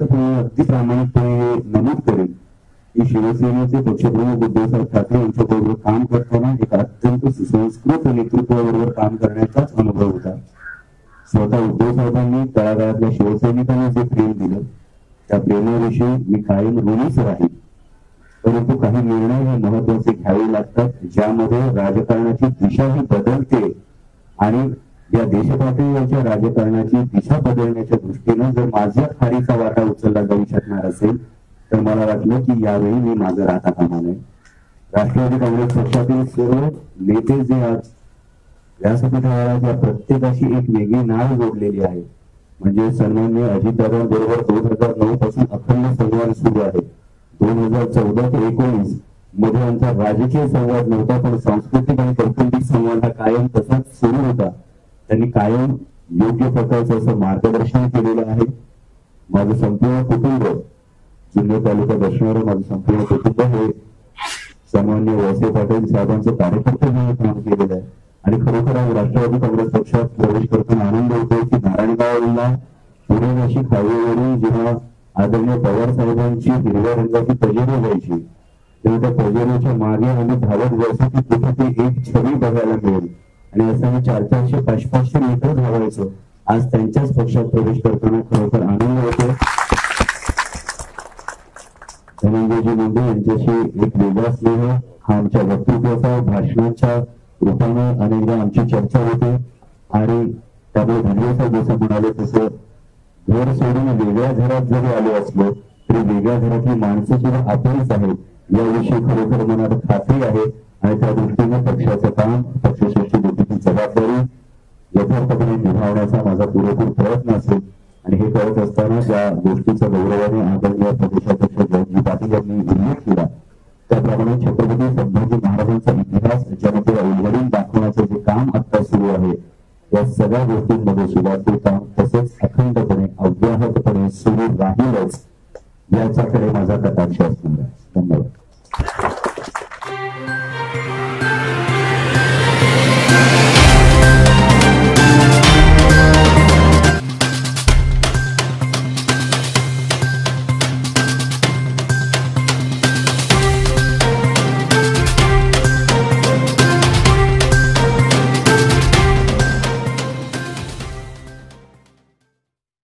पक्ष अगदी प्रामाणिकपणे नमूद करेन. की शिवसेनेचे पक्षप्रमुख उद्धवसाहेब ठाकरे यांच्याबरोबर काम करताना एक अत्यंत सुसंस्कृत नेतृत्वाबरोबर काम करण्याचाच अनुभव होता. स्वतः उद्धव साहेबांनी तळागाळातल्या शिवसैनिकांना जे प्रेम दिलं त्या प्रेमाविषयी मी कायम ऋणीच राहील परंतु काही निर्णय हे महत्त्वाचे घ्यावे लागतात ज्यामध्ये राजकारणाची दिशाही बदलते आणि या देशपातळीवरच्या राजकारणाची दिशा बदलण्याच्या दृष्टीनं जर माझ्या खारीचा वाटा उचलला जाऊ शकणार असेल तर मला वाटलं की यावेळी मी माझं राहता कामा नये. राष्ट्रवादी काँग्रेस पक्षातील सर्व नेते जे आज व्यासपीठावराच्या प्रत्येकाशी एक वेगळी नाळ जोडलेली आहे म्हणजे सन्मान्य अजितदादांबरोबर दोन हजार नऊ पासून अखंड संवाद सुरू आहे. दोन हजार चौदा ते एकोणीसमध्ये आमचा राजकीय संवाद नव्हता पण सांस्कृतिक आणि कौटुंबिक संवाद हा कायम तसाच सुरू होता. त्यांनी कायम योग्य प्रकारचं असं मार्गदर्शन केलेलं आहे. माझं संपूर्ण कुटुंब जुन्नर तालुका असणारं माझं संपूर्ण कुटुंब हे सन्मान्य वळसे पाटील साहेबांचं कार्यकर्ते म्हणून काम केलेलं आहे. आणि खरोखर आज राष्ट्रवादी काँग्रेस पक्षात प्रवेश करताना आनंद होतो की नारायणगावला पुणे नाशिक हायवेवरून जेव्हा आदरणीय पवार साहेबांची हिरव्या रंगाची पजेरी जायची तेव्हा त्या पजेरीच्या मागे आम्ही धावत जायचो की कुठे ती एक छवी बघायला मिळेल. आणि असं आम्ही चार चारशे पाच पाचशे मीटर धावायचो. आज त्यांच्याच पक्षात प्रवेश करताना खरोखर आनंद होतो धनंजयजी मुंडे यांच्याशी एक वेगळा स्नेह हा आमच्या वक्तृत्वाचा भाषणाच्या रूपाने अनेकदा आमची चर्चा होते. आणि त्यामुळे धनंजय साहेब जसं म्हणाले तसं घर सोडून वेगळ्या घरात जरी आलो असलो तरी वेगळ्या घरातली माणसं सुद्धा आपलीच आहेत. याविषयी खरोखर मनात खात्री आहे आणि त्या दृष्टीने पक्षाचं काम पक्षश्रेष्ठी गोष्टीची जबाबदारी यथार्थपणे निभावण्याचा माझा पुरेपूर प्रयत्न असेल. आणि हे करत असताना ज्या गोष्टीचा गौरवाने आदरणीय प्रदेशाध्यक्ष जयंती पाटील यांनी उल्लेख केला त्याप्रमाणे छत्रपती संभाजी महाराजांचा इतिहास जनतेला उलगडून दाखवण्याचं जे काम आता सुरू आहे या सगळ्या गोष्टींमध्ये सुद्धा ते काम तसेच अखंडपणे अव्याहतपणे सुरू राहीलच याच्याकडे माझा कटाक्ष असणार आहे. धन्यवाद.